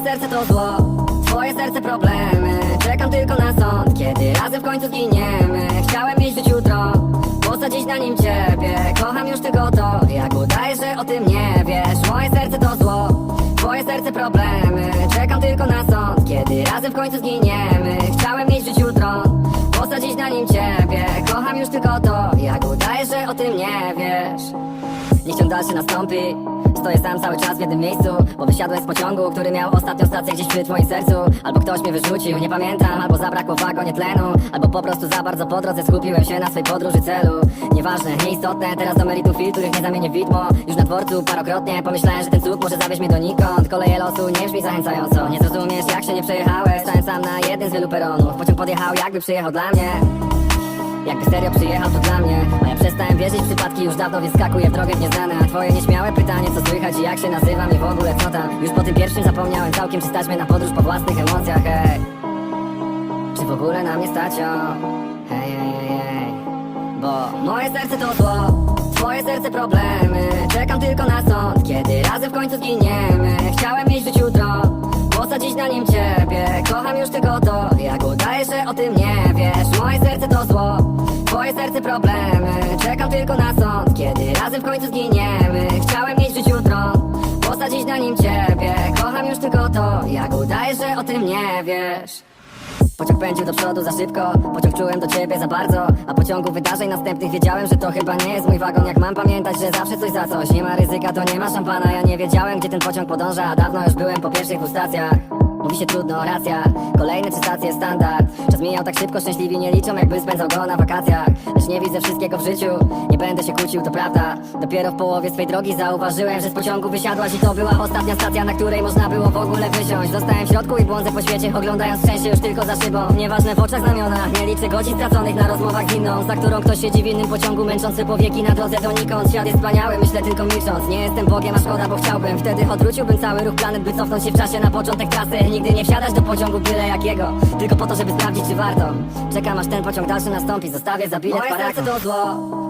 to zło Twoje serce problemy. Czekam tylko na sąd Kiedy razem w końcu zginiemy. Chciałem mieć żyć jutro Posadzić na nim ciebie. Kocham już tylko to Jak udajesz, że o tym nie wiesz. Moje serce to zło Twoje serce problemy. Czekam tylko na sąd Kiedy razem w końcu zginiemy. Chciałem mieć żyć jutro Posadzić na nim ciebie. Kocham już tylko to Jak udajesz, że o tym nie wiesz. Niech ciąg dalszy nastąpi Stoję sam cały czas w jednym miejscu. Bo wysiadłem z pociągu, który miał ostatnią stację gdzieś przy twoim sercu. Albo ktoś mnie wyrzucił, nie pamiętam. Albo zabrakło wagonie tlenu. Albo po prostu za bardzo po drodze skupiłem się na swej podróży celu. Nieważne, nieistotne, teraz do meritum chwil, których nie zamienię widmo. Już na dworcu parokrotnie pomyślałem, że ten cud może zawieźć mnie donikąd. Koleje losu nie brzmi zachęcająco. Nie zrozumiesz jak się nie przejechałeś. Stałem sam na jednym z wielu peronów. Pociąg podjechał jakby przyjechał dla mnie jakby serio przyjechał to dla mnie. A ja przestałem wierzyć w przypadki już dawno Więc skakuję w drogę w nieznane. A twoje nieśmiałe pytanie co słychać i jak się nazywam I w ogóle co tam Już po tym pierwszym zapomniałem całkiem Czy stać mnie na podróż po własnych emocjach Hej. Czy w ogóle na mnie stać o? Hej, hej, hej, hej. Bo moje serce to zło Twoje serce problemy. Czekam tylko na sąd Kiedy razem w końcu zginiemy. Chciałem mieć żyć jutro Posadzić na nim ciebie. Kocham już tylko to Jak udajesz, że o tym nie wiesz. Moje serce to zło Twoje serce problemy. Czekam tylko na sąd Kiedy razem w końcu zginiemy. Chciałem mieć żyć jutro Posadzić na nim ciebie. Kocham już tylko to Jak udajesz, że o tym nie wiesz. Pociąg pędził do przodu za szybko Pociąg czułem do ciebie za bardzo. A pociągu wydarzeń następnych wiedziałem, że to chyba nie jest mój wagon. Jak mam pamiętać, że zawsze coś za coś. Nie ma ryzyka, to nie ma szampana. Ja nie wiedziałem, gdzie ten pociąg podąża. Dawno już byłem po pierwszych dwóch stacjach Mówi się trudno, racja. Kolejne trzy stacje standard. Czas mijał tak szybko, szczęśliwi nie liczą Jakby spędzał go na wakacjach. Lecz nie widzę wszystkiego w życiu. Nie będę się kłócił, to prawda. Dopiero w połowie swej drogi zauważyłem Że z pociągu wysiadłaś i to była ostatnia stacja Na której można było w ogóle wysiąść. Zostałem w środku i błądzę po świecie Oglądając szczęście już tylko za szybą. Nieważne w oczach znamiona Nie liczę godzin straconych na rozmowach z inną Za którą ktoś siedzi w innym pociągu Męczący powieki na drodze donikąd Świat jest wspaniały, myślę tylko milcząc. Nie jestem Bogiem, a szkoda, bo chciałbym. Wtedy odwróciłbym cały ruch planet By cofnąć się w czasie na początek trasy Nigdy nie wsiadać do pociągu byle jakiego. Tylko po to, żeby sprawdzić czy warto. Czekam aż ten pociąg dalszy nastąpi. Zostawię za bilet Moje serce to zło.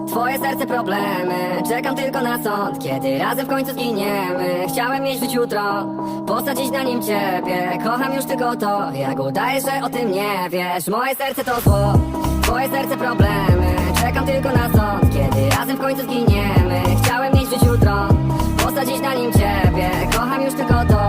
Twoje serce problemy. Czekam tylko na sąd Kiedy razem w końcu zginiemy. Chciałem mieć żyć jutro Posadzić na nim ciebie. Kocham już tylko to Jak udajesz, że o tym nie wiesz. Moje serce to zło. Twoje serce problemy. Czekam tylko na sąd Kiedy razem w końcu zginiemy. Chciałem mieć żyć jutro Posadzić na nim ciebie. Kocham już tylko to